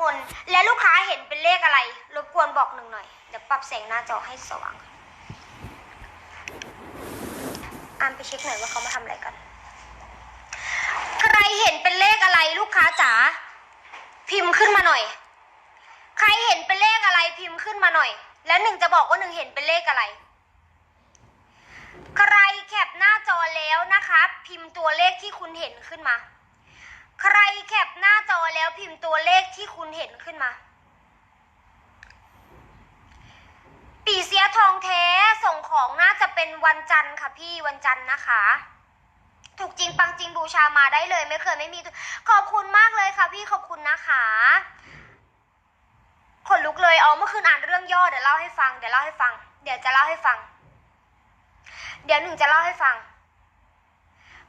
มนและลูกค้าเห็นเป็นเลขอะไร รบกวนบอกหนึ่งหน่อย เดี๋ยวปรับแสงหน้าจอให้สว่างอามไปเช็คหน่อยว่าเขามาทำอะไรกัน ใครเห็นเป็นเลขอะไรลูกค้าจ๋า พิมพ์ขึ้นมาหน่อย ใครเห็นเป็นเลขอะไรพิมพ์ขึ้นมาหน่อย แล้วหนึ่งจะบอกว่าหนึ่งเห็นเป็นเลขอะไร ใครแคปหน้าจอแล้วนะคะ พิมพ์ตัวเลขที่คุณเห็นขึ้นมา ใครแคปหน้าจอแล้วพิมพ์ตัวเลขที่คุณเห็นขึ้นมา ปีเสียทองแท้ส่งของน่าจะเป็นวันจันทร์ค่ะพี่วันจันทร์นะคะ ถูกจริงปังจริงบูชามาได้เลย ไม่เคยไม่มี ขอบคุณมากเลยค่ะพี่ขอบคุณนะคะขนลุกเลยอ๋อเมื่อคืนอ่านเรื่องย่อเดี๋ยวเล่าให้ฟังเดี๋ยวเล่าให้ฟัง เดี๋ยวจะเล่าให้ฟัง เดี๋ยวหนึ่งจะเล่าให้ฟัง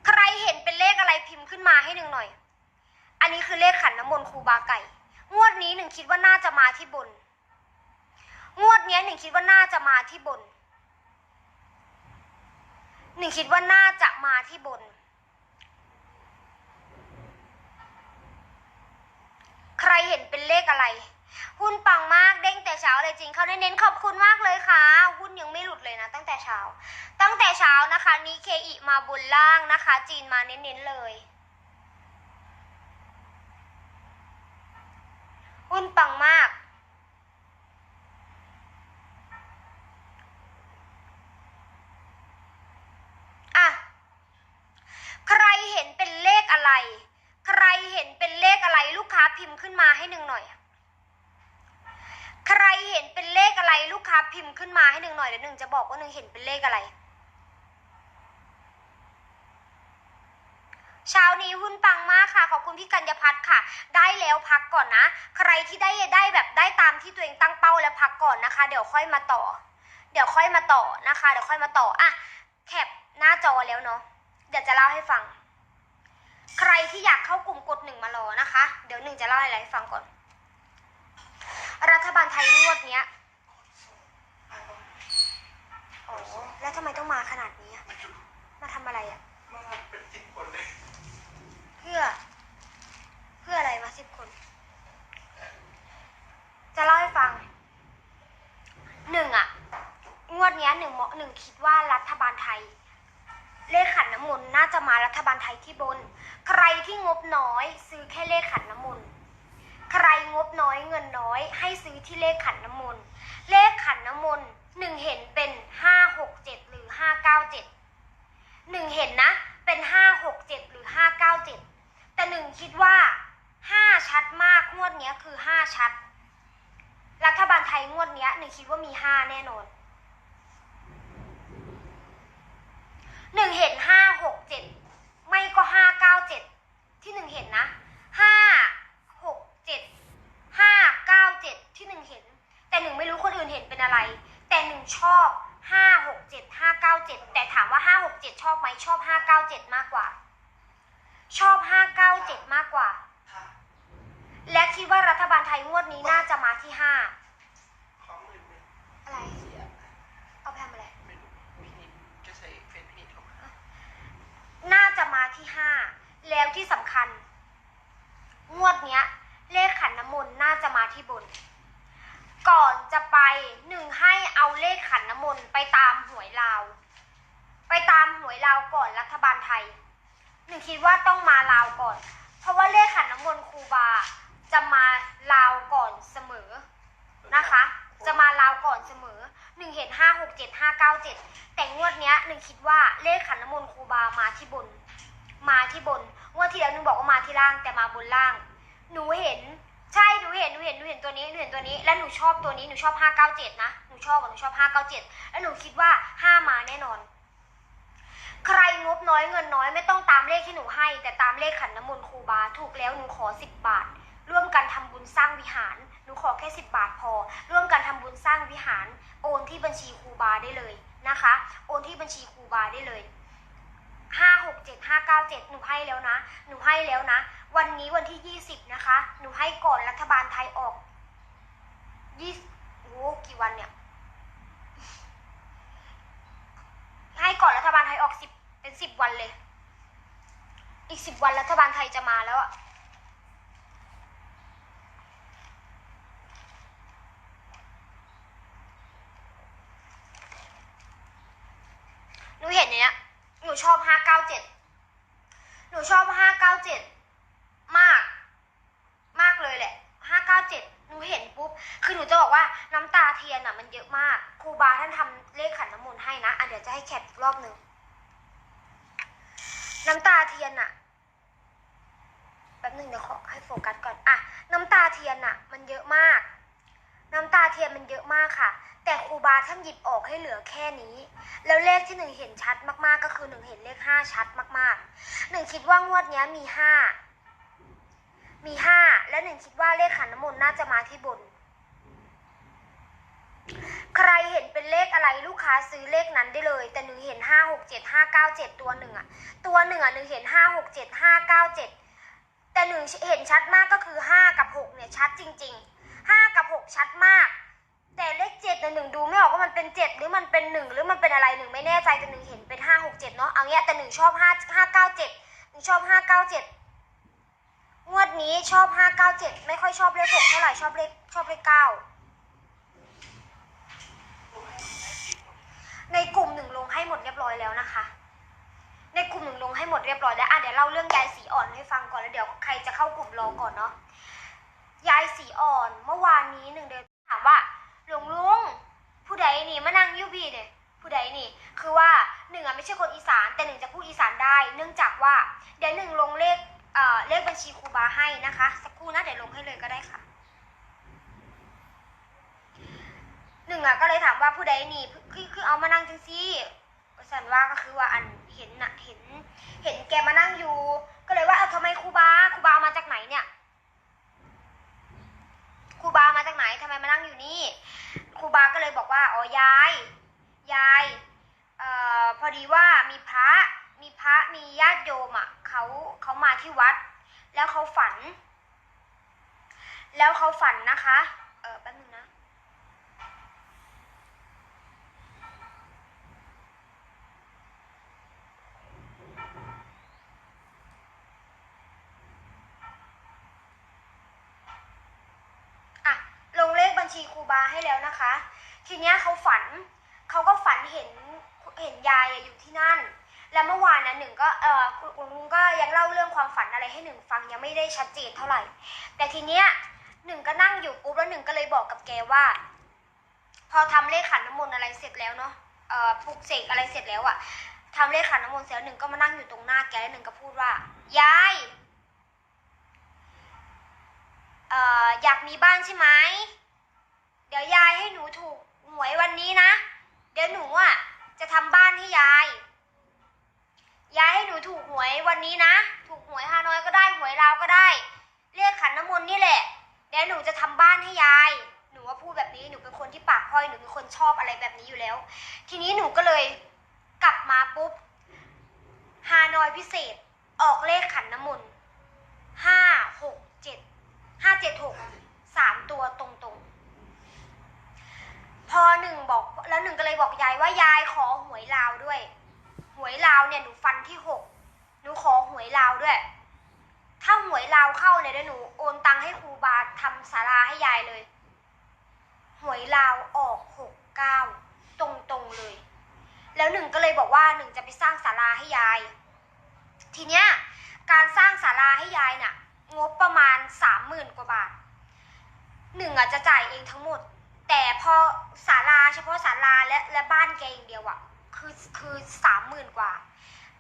ใครเห็นเป็นเลขอะไรพิมพ์ขึ้นมาให้หนึ่งหน่อย อันนี้คือเลขขันน้ำมนต์ครูบาไก่ งวดนี้หนึ่งคิดว่าน่าจะมาที่บน งวดนี้หนึ่งคิดว่าน่าจะมาที่บน หนึ่งคิดว่าน่าจะมาที่บน ใครเห็นเป็นเลขอะไร หุ้นปังมากเด้งแต่เช้าเลยจริงเขาเน้นๆขอบคุณมากเลยค่ะ หุ้นยังไม่หลุดเลยนะ ตั้งแต่เช้า ตั้งแต่เช้านะคะนี้เคอิมาบนล่างนะคะ จีนมาเน้นๆเลย หุ้น ปังมาก อะ ใครเห็นเป็นเลขอะไร ใครเห็นเป็นเลขอะไรลูกค้าพิมพ์ขึ้นมาให้หนึ่งหน่อย ใครเห็นเป็นเลขอะไรลูกค้าพิมพ์ขึ้นมาให้หนึ่งหน่อยเดี๋ยวหนึ่งจะบอกว่าหนึ่งเห็นเป็นเลขอะไร เช้านี้หุ้นปังมากค่ะ ขอบคุณพี่กัญญพัฒน์ค่ะ ได้แล้วพักก่อนนะ ใครที่ได้ได้แบบได้ตามที่ตัวเองตั้งเป้าแล้วพักก่อนนะคะ เดี๋ยวค่อยมาต่อ เดี๋ยวค่อยมาต่อนะคะ เดี๋ยวค่อยมาต่ออะแคปหน้าจอแล้วเนาะเดี๋ยวจะเล่าให้ฟัง ใครที่อยากเข้ากลุ่มกดหนึ่งมารอนะคะ เดี๋ยวหนึ่งจะเล่าอะไรให้ฟังก่อน รัฐบาลไทยงวดเนี้ยอ๋อแล้วทำไมต้องมาขนาดนี้มาทำอะไรอะ มาเป็นสิบคนเลย เพื่อ เพื่ออะไรมาสิบคน จะเล่าให้ฟังหนึ่งอะงวดเนี้ยหนึ่งเหมาะหนึ่งคิดว่ารัฐบาลไทย เลขขันน้ำมนต์น่าจะมารัฐบาลไทยที่บน ใครที่งบน้อย ซื้อแค่เลขขันน้ำมนต์ใครงบน้อยเงินน้อย ให้ซื้อที่เลขขันน้ำมนต์เลขขันน้ำมนต์หนึ่งเห็นเป็นห้าหกเจ็ดหรือห้าเก้าเจ็ดหนึ่งเห็นนะ เป็นห้าหกเจ็ดหรือห้าเก้าเจ็ด แต่หนึ่งคิดว่าห้าชัดมากงวดเนี้ยคือห้าชัด รัฐบาลไทยงวดเนี้ยหนึ่งคิดว่ามีห้าแน่นอนหนึ่งเห็นห้าหกเจ็ดไม่ก็ห้าเก้าเจ็ดที่หนึ่งเห็นนะห้าหกเจ็ดห้าเก้าเจ็ดที่หนึ่งเห็น แต่หนึ่งไม่รู้คนอื่นเห็นเป็นอะไร แต่หนึ่งชอบห้าหกเจ็ดห้าเก้าเจ็ดแต่ถามว่าห้าหกเจ็ดชอบไหมชอบห้าเก้าเจ็ดมากกว่า ชอบ 597 มากกว่า และคิดว่ารัฐบาลไทยงวดนี้น่าจะมาที่ 5 คิดว่าต้องมาลาวก่อน เพราะว่าเลขขันน้ำมนต์ครูบา จะมาลาวก่อนเสมอนะคะ จะมาลาวก่อนเสมอหนึ่งเห็นห้าหกเจ็ดห้าเก้าเจ็ดแต่งวดเนี้ยหนึ่งคิดว่าเลขขันน้ำมนต์ครูบามาที่บน มาที่บนงวดที่แล้วหนึ่งบอกว่ามาที่ล่างแต่มาบนล่าง หนูเห็นใช่หนูเห็นหนูเห็นหนูเห็นตัวนี้หนูเห็นตัวนี้ และหนูชอบตัวนี้หนูชอบห้าเก้าเจ็ดนะหนูชอบหนูชอบห้าเก้าเจ็ดแล้วหนูคิดว่าห้ามาแน่นอน ใครงบน้อยเงินน้อยไม่ต้องตามเลขที่หนูให้ แต่ตามเลขขันน้ำมนต์ครูบา ถูกแล้วหนูขอสิบบาท ร่วมกันทำบุญสร้างวิหาร หนูขอแค่สิบบาทพอ ร่วมกันทำบุญสร้างวิหาร โอนที่บัญชีครูบาได้เลยนะคะ โอนที่บัญชีครูบาได้เลยห้าหกเจ็ดห้าเก้าเจ็ดหนูให้แล้วนะ หนูให้แล้วนะ วันนี้วันที่ยี่สิบนะคะ หนูให้ก่อนรัฐบาลไทยออกยี่โอ้กี่วันเนี่ย ให้ก่อนรัฐบาลไทยออกสิบ็นสิบวันเลย อีกสิบวันรัฐบาลไทยจะมาแล้วอะหนูเห็นเนี้ย หนูชอบห้าเก้าเจ็ดหนูชอบห้าเก้าเจ็ดมาก มากเลยแหละห้าเก้าเจ็ดหนูเห็นปุ๊บ คือหนูจะบอกว่าน้ำตาเทียนอะมันเยอะมาก ครูบาท่านทำเลขขันน้ำมนต์ให้นะอะเดี๋ยวจะให้แคปอีกรอบหนึ่ง น้ำตาเทียนอะแป๊บหนึ่งเดี๋ยวขอให้โฟกัสก่อนอะน้ำตาเทียนอะมันเยอะมาก น้ำตาเทียนมันเยอะมากค่ะ แต่ครูบาท่านหยิบออกให้เหลือแค่นี้ แล้วเลขที่หนึ่งเห็นชัดมากๆ ก็คือหนึ่งเห็นเลขห้าชัดมากๆหนึ่งคิดว่างวดเนี้ยมีห้ามีห้าและหนึ่งคิดว่าเลขขันน้ำมนต์น่าจะมาที่บน ใครเห็นเป็นเลขอะไรลูกค้าซื้อเลขนั้นได้เลย แต่หนึ่งเห็นห้าหกเจ็ดห้าเก้าเจ็ดตัวหนึ่งอะตัวหนึ่งอะหนึ่งเห็นห้าหกเจ็ดห้าเก้าเจ็ดแต่หนึ่งเห็นชัดมากก็คือห้ากับหกเนี่ยชัดจริงๆห้ากับหกชัดมาก แต่เลขเจ็ดเนี่หนึ่งดูไม่ออกว่ามันเป็นเจ็ดหรือมันเป็นหนึ่งหรือมันเป็นอะไรหนึ่งไม่แน่ใจแต่หนึ่งเห็นเป็นห้าหกเจ็ดเนาะเอาเงี้ยแต่หนึ่งชอบห้าห้าเก้าเจ็ดหนึ่งชอบห้าเก้าเจ็ดงวดนี้ชอบห้าเก้าเจ็ดไม่ค่อยชอบเลขหกเท่าไหร่ชอบเลขชอบเลขเก้า ในกลุ่มหนึ่งลงให้หมดเรียบร้อยแล้วนะคะ ในกลุ่มหนึ่งลงให้หมดเรียบร้อยแล้วอะเดี๋ยวเล่าเรื่องยายสีอ่อนให้ฟังก่อนแล้วเดี๋ยวใครจะเข้ากลุ่มรอก่อนเนาะยายสีอ่อนเมื่อวานนี้หนึ่งเดินถามว่าหลวงลุงผู้ใดนี่มานั่งยูบีเนี่ยผู้ใดนี่ คือว่าหนึ่งอะไม่ใช่คนอีสาน แต่หนึ่งจะพูดอีสานได้ เนื่องจากว่าเดี๋ยวหนึ่งลงเลขเอ่อเลขบัญชีครูบาให้นะคะ สักครู่นะเดี๋ยวลงให้เลยก็ได้ค่ะหนึ่งอะก็เลยถามว่าผู้ใดนี่ คือคือเอามานั่งจังซี่สันว่าก็คือว่าอันเห็นน่ะเห็น เห็นแกมานั่งอยู่ ก็เลยว่าเออทำไมครูบาครูบามาจากไหนเนี่ยครูบามาจากไหนทำไมมานั่งอยู่นี่ครูบาก็เลยบอกว่าอ๋อยายยายเอ่อพอดีว่ามีพระมีพระมีญาติโยมอะเขาเขามาที่วัด แล้วเขาฝัน แล้วเขาฝันนะคะ เออแป๊บนึงนะ ลงเลข บาให้แล้วนะคะ ทีเนี้ยเขาฝันเขาก็ฝันเห็นเห็นยายอยู่ที่นั่น แล้วเมื่อวานนะหนึ่งก็เออคุณลุงก็ยังเล่าเรื่องความฝันอะไรให้หนึ่งฟังยังไม่ได้ชัดเจนเท่าไหร่ แต่ทีเนี้ยหนึ่งก็นั่งอยู่ปุ๊บแล้วหนึ่งก็เลยบอกกับแกว่า พอทำเลขขันน้ำมนต์อะไรเสร็จแล้วเนาะเอ่อปลุกเสกอะไรเสร็จแล้วอะทำเลขขันน้ำมนต์เสร็จแล้วหนึ่งก็มานั่งอยู่ตรงหน้าแกแล้วหนึ่งก็พูดว่ายายเอ่ออยากมีบ้านใช่ไหม เดี๋ยวยายให้หนูถูกหวยวันนี้นะ เดี๋ยวหนูอะจะทำบ้านให้ยาย ยายให้หนูถูกหวยวันนี้นะ ถูกหวยฮานอยก็ได้หวยลาวก็ได้ เรียกขันน้ำมนต์นี่แหละ เดี๋ยวหนูจะทำบ้านให้ยาย หนูว่าพูดแบบนี้หนูเป็นคนที่ปากค่อยหนูเป็นคนชอบอะไรแบบนี้อยู่แล้ว ทีนี้หนูก็เลยกลับมาปุ๊บฮานอยพิเศษออกเลขขันน้ำมนต์ห้าหกเจ็ดห้าเจ็ดหกสามตัวตรงๆ หนึ่งบอก แล้วหนึ่งก็เลยบอกยายว่ายายขอหวยลาวด้วย หวยลาวเนี่ยหนูฟันที่หกหนูขอหวยลาวด้วย ถ้าหวยลาวเข้าเนี่ยเดี๋ยวหนูโอนตังค์ให้ครูบาทำศาลาให้ยายเลย หวยลาวออกหกเก้าตรงๆเลย แล้วหนึ่งก็เลยบอกว่าหนึ่งจะไปสร้างศาลาให้ยาย ทีเนี้ยการสร้างศาลาให้ยายน่ะ งบประมาณสามหมื่นกว่าบาทหนึ่งอะจะจ่ายเองทั้งหมด แต่พอ และและบ้านแกอย่างเดียวอะคือคือสามหมื่นกว่า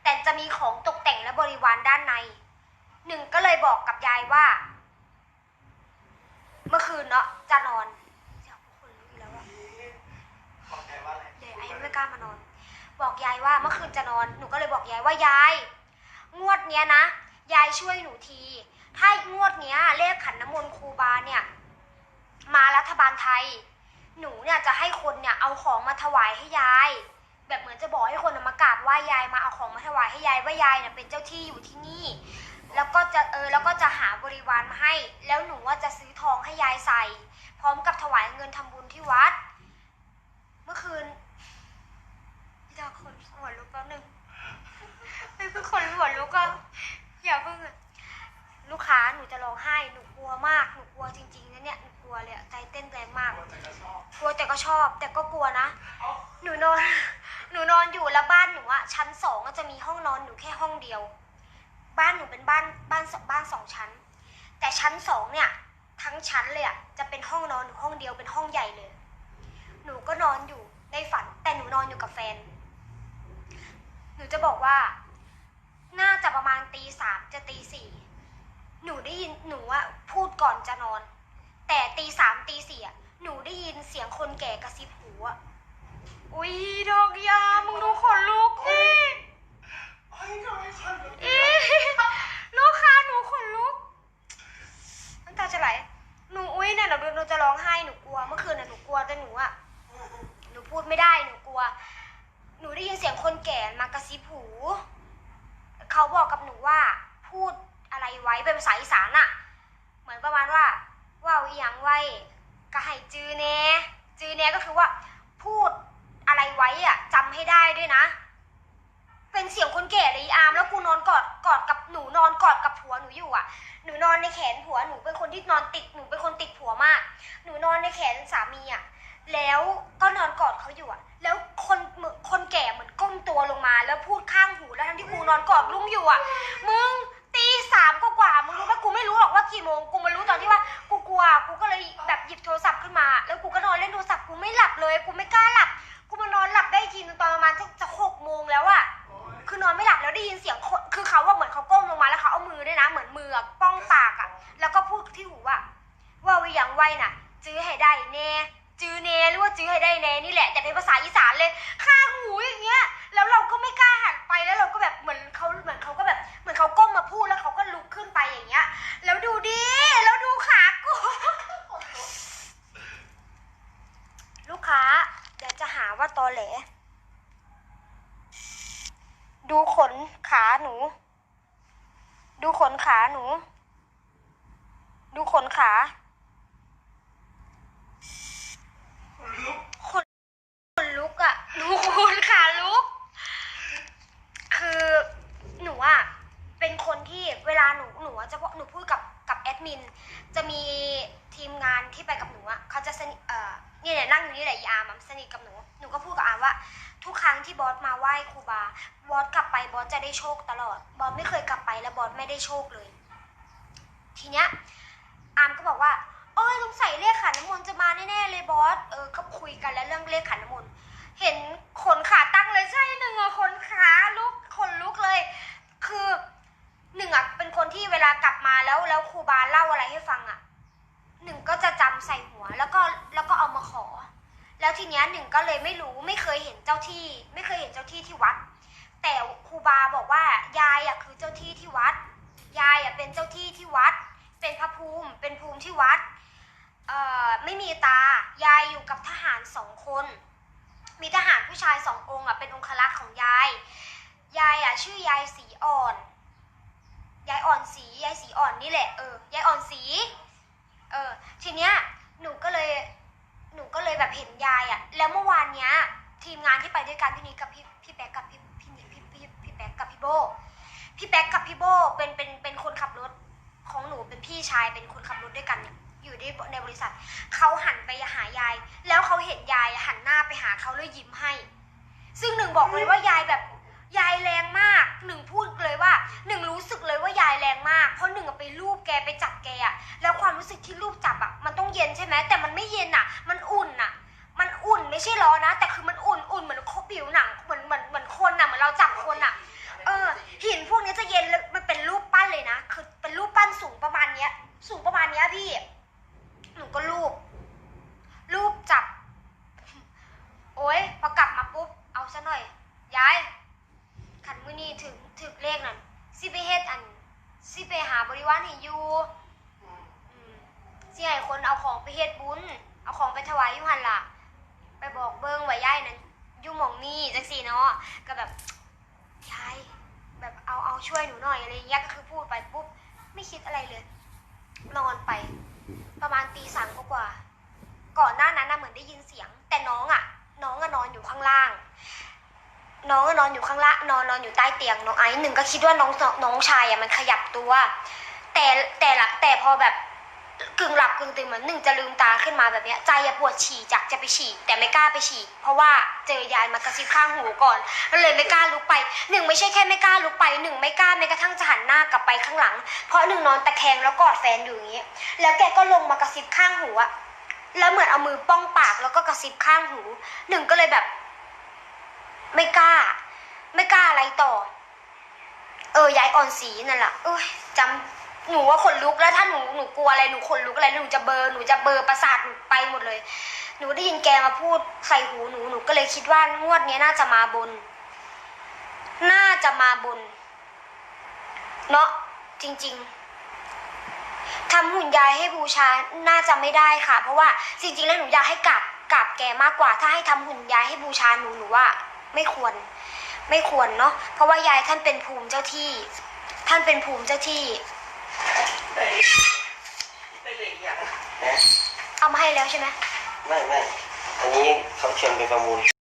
แต่จะมีของตกแต่งและบริวารด้านใน หนึ่งก็เลยบอกกับยายว่า เมื่อคืนเนาะจะนอนเดี๋ยวคนรู้แล้วว่าบอกใจว่าอะเดี๋ยวไอ้ไม่กล้ามานอน บอกยายว่าเมื่อคืนจะนอน หนูก็เลยบอกยายว่ายาย งวดเนี้ยนะ ยายช่วยหนูที ถ้างวดเนี้ยเลขขันน้ำมนต์ครูบาเนี่ย มารัฐบาลไทย หนูเนี่ยจะให้คนเนี่ยเอาของมาถวายให้ยาย แบบเหมือนจะบอกให้คนน่ะมากราบไหว้ยายมาเอาของมาถวายให้ยายว่ายายเนี่ยเป็นเจ้าที่อยู่ที่นี่ แล้วก็จะเออแล้วก็จะหาบริวารมาให้ แล้วหนูว่าจะซื้อทองให้ยายใส่ พร้อมกับถวายเงินทำบุญที่วัด เมื่อคืนพี่ดาคนหัวลุกแป๊บนึงไม่เพิ่งคนหัวลุกก็อย่าเพิ่งลูกค้าหนูจะร้องไห้หนูกลัวมากหนูกลัวจริงๆนะเนี่ย ลัวเลยอะใจเต้นแรงมาก กลัวแต่ก็ชอบ แต่ก็กลัวนะ หนูนอน หนูนอนอยู่แล้วบ้านหนูอะชั้นสองอะจะมีห้องนอนหนูแค่ห้องเดียว บ้านหนูเป็นบ้านบ้านสบ้านสองชั้น แต่ชั้นสองเนี่ย ทั้งชั้นเลยอะจะเป็นห้องนอนหนูห้องเดียวเป็นห้องใหญ่เลย หนูก็นอนอยู่ในฝัน แต่หนูนอนอยู่กับแฟน หนูจะบอกว่า น่าจะประมาณตีสามจะตีสี่หนูได้ยินหนูอะพูดก่อนจะนอน แต่ตีสามตีสี่อะหนูได้ยินเสียงคนแก่กระซิบหูอะอุ้ยดอกยา มึงดูขนลุกดิเฮ้ยทำไมคนแบบอีลูกค้าหนูขนลุกน้ำตาจะไหล หนูอุ้ยเนี่ยหนูหนูจะร้องไห้หนูกลัว เมื่อคืนน่ะหนูกลัวแต่หนูอะหนูพูดไม่ได้หนูกลัว หนูได้ยินเสียงคนแก่มากระซิบหู เขาบอกกับหนูว่า พูดอะไรไว้เป็นภาษาอีสานอะเหมือนประมาณว่า ว่าวอีหยังไว้ก็ให้จือเนจือเนก็คือว่า พูดอะไรไว้อะจำให้ได้ด้วยนะ เป็นเสียงคนแก่เลยอีอามแล้วกูนอนกอดกอดกับหนูนอนกอดกับผัวหนูอยู่อะ หนูนอนในแขนผัวหนูเป็นคนที่นอนติดหนูเป็นคนติดผัวมาก หนูนอนในแขนสามีอะแล้วก็นอนกอดเขาอยู่อะ แล้วคนเหมือนคนแก่เหมือนก้มตัวลงมา แล้วพูดข้างหูแล้วทั้งที่กูนอนกอดลุงอยู่อะมึง ตีสามก็กว่ามึงรู้ไหมกูไม่รู้หรอกว่ากี่โมง กูมารู้ตอนที่ว่ากูกลัว กูก็เลยแบบหยิบโทรศัพท์ขึ้นมา แล้วกูก็นอนเล่นโทรศัพท์ กูไม่หลับเลย กูไม่กล้า ว่าตอแหล ดูขนขาหนู ดูขนขาหนู ดูขนขาขนขนลุกอะดูขนขาลุก คือหนูอะเป็นคนที่เวลาหนูหนูอะจะบอกหนูพูดกับกับแอดมิน จะมีทีมงานที่ไปกับหนูอะเขาจะสนิทเอ่อ เนี่ยเนี่ยนั่งอยู่นี่แหละยามอะสนิทกับหนู หนูก็พูดกับอามว่า ทุกครั้งที่บอสมาไหว้ครูบา บอสกลับไปบอสจะได้โชคตลอด บอสไม่เคยกลับไปแล้วบอสไม่ได้โชคเลย ทีเนี้ยอาร์มก็บอกว่าโอ้ยสงสัยเลขขันน้ำมนต์จะมาแน่ๆเลยบอส เออ ก็คุยกันแล้วเรื่องเลขขันน้ำมนต์ เห็นขนขาตั้งเลยใช่หนึ่งอะขนขาลุกขนลุกเลย คือหนึ่งอะเป็นคนที่เวลากลับมาแล้วแล้วครูบาเล่าอะไรให้ฟังอะ หนึ่งก็จะจำใส่หัวแล้วก็แล้วก็เอามาขอ แล้วทีเนี้ยหนึ่งก็เลยไม่รู้ไม่เคยเห็นเจ้าที่ ไม่เคยเห็นเจ้าที่ที่วัด แต่ครูบาบอกว่ายายอะคือเจ้าที่ที่วัด ยายอะเป็นเจ้าที่ที่วัด เป็นพระภูมิ เป็นภูมิที่วัดเอ่อไม่มีตายายอยู่กับทหารสองคน มีทหารผู้ชายสององค์อะเป็นองครักษ์ของยาย ยายอะชื่อยายสีอ่อน ยายอ่อนสียายสีอ่อนนี่แหละเออยายอ่อนสี เออ ทีเนี้ยหนูก็เลย หนูก็เลยแบบเห็นยายอะ แล้วเมื่อวานเนี้ย ทีมงานที่ไปด้วยกันพี่นิกกับพี่พี่แป๊กกับพี่พี่นิกพี่พี่พี่แป๊กกับพี่โบพี่แป๊กกับพี่โบเป็นเป็นเป็นคนขับรถของหนูเป็นพี่ชายเป็นคนขับรถด้วยกันเนี่ยอยู่ในในบริษัทเขาหันไปหายาย แล้วเขาเห็นยายหันหน้าไปหาเขาแล้วยิ้มให้ ซึ่งหนึ่งบอกเลยว่ายายแบบ ยายแรงมากหนึ่งพูดเลยว่าหนึ่งรู้สึกเลยว่ายายแรงมาก เพราะหนึ่งไปรูปแกไปจับแกอะแล้วความรู้สึกที่รูปจับอะมันต้องเย็นใช่ไหมแต่มันไม่เย็นอะมันอุ่นอะมันอุ่นไม่ใช่ร้อนนะ แต่คือมันอุ่นอุ่นเหมือนผิวหนังเหมือนเหมือนเหมือนคนอะเหมือนเราจับคนอะ เออหินพวกนี้จะเย็นแล้วมันเป็นรูปปั้นเลยนะ คือเป็นรูปปั้นสูงประมาณเนี้ย สูงประมาณเนี้ยพี่ หนูก็รูป รูปจับ โอ้ยพอกลับมาปุ๊บ เอาซะหน่อย ย้าย ขันมือนี้ถึงถึกเลขนั่นสิไปเฮ็ดอันสิไปหาบริวารให้อยู่อืมสิให้คนเอาของไปเฮ็ดบุญ เอาของไปถวายอยู่หันล่ะ ไปบอกเบิ้งว่าย้ายนั้นอยู่หมองนี่จัง สี่เนาะก็แบบยายแบบเอาเอาช่วยหนูหน่อยอะไรอย่างเงี้ยก็คือพูดไปปุ๊บไม่คิดอะไรเลย นอนไป ประมาณตีสามกว่า ก่อนหน้านั้นนะเหมือนได้ยินเสียง แต่น้องอะ น้องอะนอนอยู่ข้างล่าง น้องอะนอนอยู่ข้างล่างนอนนอนอยู่ใต้เตียงน้องไอ้หนึ่งก็คิดว่าน้องน้องชายอะมันขยับตัว แต่แต่ละแต่พอแบบ กึ่งหลับกึ่งตื่นเหมือนหนึ่งจะลืมตาขึ้นมาแบบเนี้ยใจอะปวดฉี่จากจะไปฉี่แต่ไม่กล้าไปฉี่เพราะว่าเจอยายมากระซิบข้างหูก่อนก็เลยไม่กล้าลุกไปหนึ่งไม่ใช่แค่ไม่กล้าลุกไปหนึ่งไม่กล้าแม้กระทั่งจะหันหน้ากลับไปข้างหลัง เพราะหนึ่งนอนตะแคงแล้วกอดแฟนอยู่อย่างนี้ แล้วแกก็ลงมากระซิบข้างหูอะแล้วเหมือนเอามือป้องปากแล้วก็กระซิบข้างหูหนึ่งก็เลยแบบ ไม่กล้า ไม่กล้าอะไรต่อ เออยายอ่อนสีนั่นแหละเอ้ยจำ หนูว่าขนลุกแล้วถ้าหนูหนูกลัวอะไรหนูขนลุกอะไรหนูจะเบอร์หนูจะเบอร์ประสาทหนูไปหมดเลย หนูได้ยินแกมาพูดใส่หูหนูหนูก็เลยคิดว่างวดนี้น่าจะมาบน น่าจะมาบนเนาะจริง ๆทำหุ่นยายให้บูชาน่าจะไม่ได้ค่ะ เพราะว่าจริงๆแล้วหนูอยากให้กราบกราบแกมากกว่า ถ้าให้ทำหุ่นยายให้บูชาหนูหนูว่า ไม่ควร ไม่ควรเนาะเพราะว่ายายท่านเป็นภูมิเจ้าที่ ท่านเป็นภูมิเจ้าที่ ได้ได้เลยอย่างนะเอามาให้แล้วใช่ไหมไม่ไม่อันนี้เขาเชิญไปประมูล